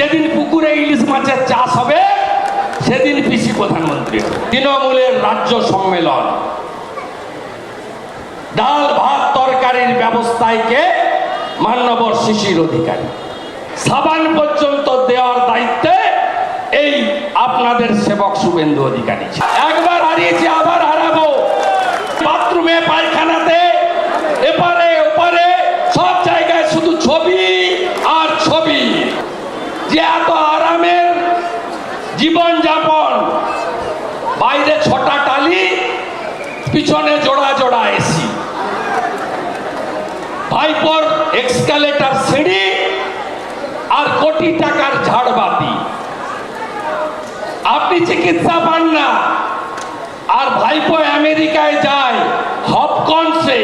যেদিন পুকুরে ইলিশ মাছের চাষ হবে, সেদিন পিসি প্রধানমন্ত্রী তৃণমূলের রাজ্য সম্মেলন। ডাল ভাত তরকারির ব্যবস্থায় কে মান্যবর শিশির অধিকারী। সাবান পর্যন্ত দেওয়ার দায়িত্বে এই আপনাদের সেবক শুভেন্দু অধিকারী। একবার হারিয়েছি, আবার হারাবো। বাথরুমে, পায়খানাতে, এপারে ওপারে সব জায়গায় শুধু ছবি আর ছবি যে এত আরামের জীবন যাপন। বাইরে ছটা টালি, পিছনে জোড়া জোড়া এসি ভাইপর এক্সকালেটার সিঁড়ি আর কোটি টাকার ঝাড়বাতি আপনি চিকিৎসা পান না, আর ভাইপো আমেরিকায় যায় হপকনসে,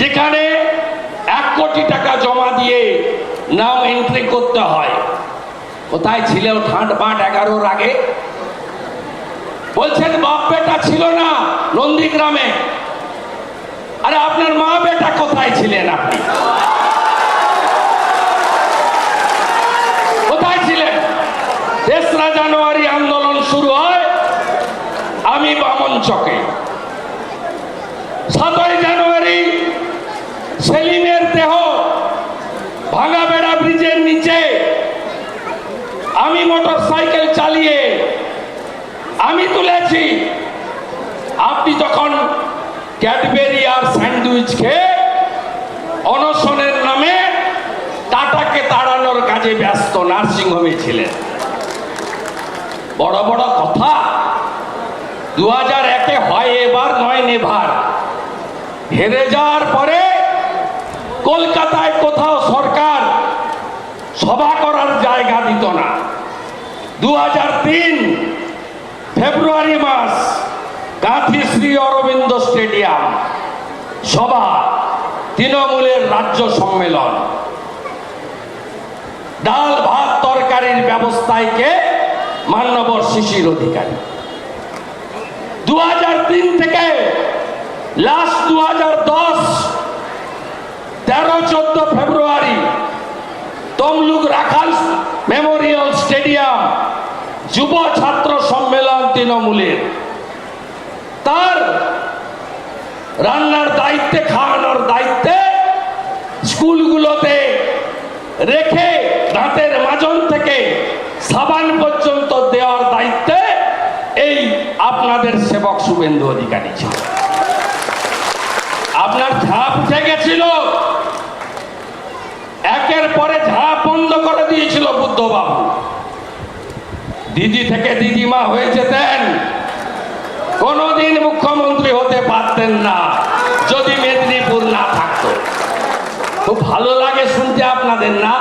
যেখানে এক কোটি টাকা জমা দিয়ে নাম এন্ট্রি করতে হয়। কোথায় ছিল ঠান্ড বাট এগারোর আগে? বলছেন, বাপ বেটা ছিল না নন্দীগ্রামে আরে আপনার মা বেটা কোথায় ছিলেন আপনি? কোথায় ছিলেন? তেসরা জানুয়ারি আন্দোলন শুরু হয়, আমি বামন চকে সাতই জানুয়ারি মোটর সাইকেল চালিয়ে আমি তুলেছি। আপনি যখন ক্যাডবেরি আর স্যান্ডউইচ খেয়ে অনশনের নামে টাটাকে তাড়ানোর কাজে ব্যস্ত নার্সিংহোমে ছিলেন। বড় বড় কথা দু হাজার একে হয় এবার নয় নেভার। হেরে যাওয়ার পরে কলকাতায় কোথাও সরকার সভা করার জায়গা দিত না। ফেব্রুয়ারি মাস গান্ধী শ্রী অরবিন্দ স্টেডিয়াম, সভা, তৃণমূলের রাজ্য সম্মেলন। ডাল ভাত তরকারির ব্যবস্থায় কে মান্যবর শিশির অধিকারী। দু থেকে লাস্ট দু হাজার দশ, তেরো চোদ্দ ফেব্রুয়ারি, তমলুক রাখাল মেমোরিয়াল স্টেডিয়াম যুব ছাত্র সম্মেলন তৃণমূলের তার রান্নার দায়িত্বে, খাওয়ানোর দায়িত্বে স্কুলগুলোতে রেখে দাঁতের মাজন থেকে সাবান পর্যন্ত দেওয়ার দায়িত্বে এই আপনাদের সেবক শুভেন্দু অধিকারী ছিল। আপনার ঝাঁপ উঠে গেছিল। একের পরে ঝাঁপ বন্ধ করে দিয়েছিল বুদ্ধবাবু। দিদি থেকে দিদিমা হয়ে যেতেন। কোনোদিন মুখ্যমন্ত্রী হতে পারতেন না, যদি মেদিনীপুর না থাকতো। খুব ভালো লাগে শুনতে আপনাদের, না?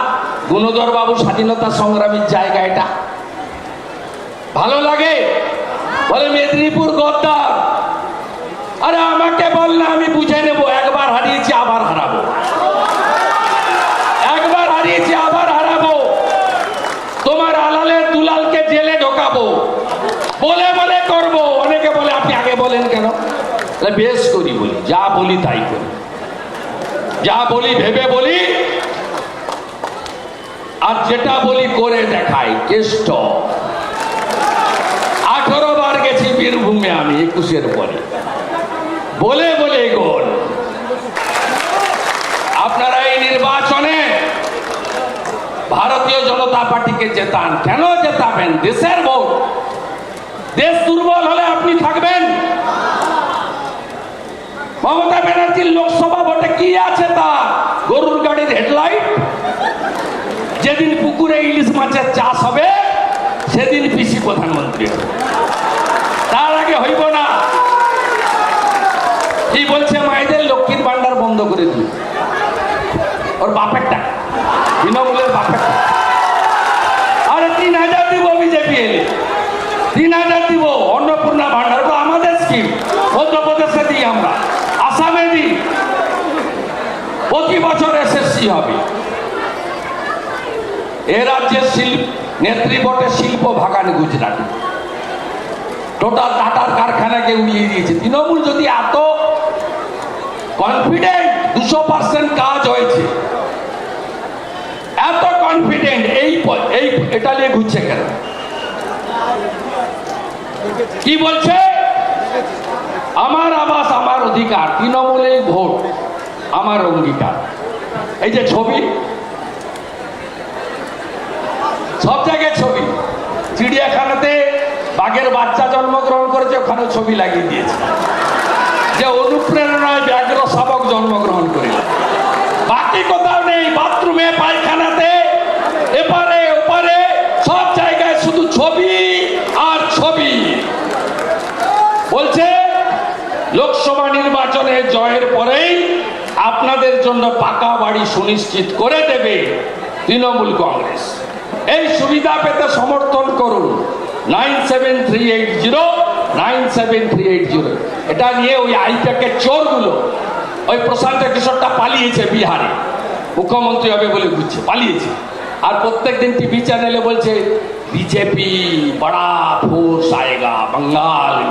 গুণধর বাবু স্বাধীনতা সংগ্রামীর জায়গা এটা। ভালো লাগে? বলে, মেদিনীপুর গদ্দার। আরে, আমাকে বল না, আমি বুঝে নেব। একবার হারিয়েছি, আবার হারাবো একবার হারিয়েছি আবার হারাবো তোমার আলালের দুলালকে জেলে ঢোকাবো বলে বলে করব অনেকে বলে আপনি আগে বলেন কেন? বেশ করি বলি, যা বলি তাই করি। যা বলি ভেবে বলি। আর যেটা বলি করে দেখাই, কেষ্ট। আঠারো বার গেছি বীরভূমে আমি, একুশের পরে। বলে বলে গোল। আপনারা এই নির্বাচনে ভারতীয় জনতা পার্টিকে জেতান। কেন জেতাবেন? দেশের ভোট। দেশ দুর্বল হলে আপনি থাকবেন। মমতা ব্যানার্জির লোকসভা ভোটে কি আছে তা? গরুর গাড়ির হেডলাইট। যেদিন পুকুরে ইলিশ মাছের চাষ হবে, সেদিন পিসি প্রধানমন্ত্রী হবে। তার আগে হইব না। কি বলছে মায়েদের? লক্ষ্মীর ভান্ডার বন্ধ করে দিল ওর বাপের টাকা তৃণমূলের বাপের টাকা আরে তিন হাজার দিব বিজেপি এলে। তিন হাজার হবে। এ রাজ্যের শিল্প, নেত্রী বটে শিল্প ভাগান গুজরাট। টোটাল টাটার কারখানাকে উড়িয়ে দিয়েছে। তৃণমূল যদি এত কনফিডেন্ট দুশো পার্সেন্ট কাজ হয়েছে, এত কনফিডেন্ট এই এই এটা নিয়ে ঘুরছে কেন? কি বলছে? আমার আবাস, আমার অধিকার, তৃণমূলের ভোট, আমার অঙ্গীকার। এই যে ছবি। সব জায়গায় ছবি। চিড়িয়াখানাতে বাঘের বাচ্চা জন্মগ্রহণ করেছে ওখানে ছবি লাগিয়ে দিয়েছে। যে অনুপ্রেরণায় ব্যাঘ্র শাবক জন্মগ্রহণ করিল। বাকি কোথাও নেই, বাথরুমে, পায়খানাতে। এপারে, ওপারে, সব জায়গায় শুধু ছবি আর ছবি। বলছে, লোকসভা নির্বাচনে জয়ের পরেই আপনাদের জন্য পাকা বাড়ি সুনিশ্চিত করে দেবে তৃণমূল কংগ্রেস। এই সুবিধা পেতে সমর্থন করুন। Nine seven three eight zero, nine seven three eight zero. এটা নিয়ে ওই আইপ্যাকের চোরগুলো, ওই প্রশান্ত কিশোরটা পালিয়েছে বিহারে। মুখ্যমন্ত্রী হবে বলে বুঝছে, পালিয়েছে। আর প্রত্যেক দিন টিভি চ্যানেলে বলছে, বিজেপি, বড়া ফোর্স আয়েগা বঙ্গাল।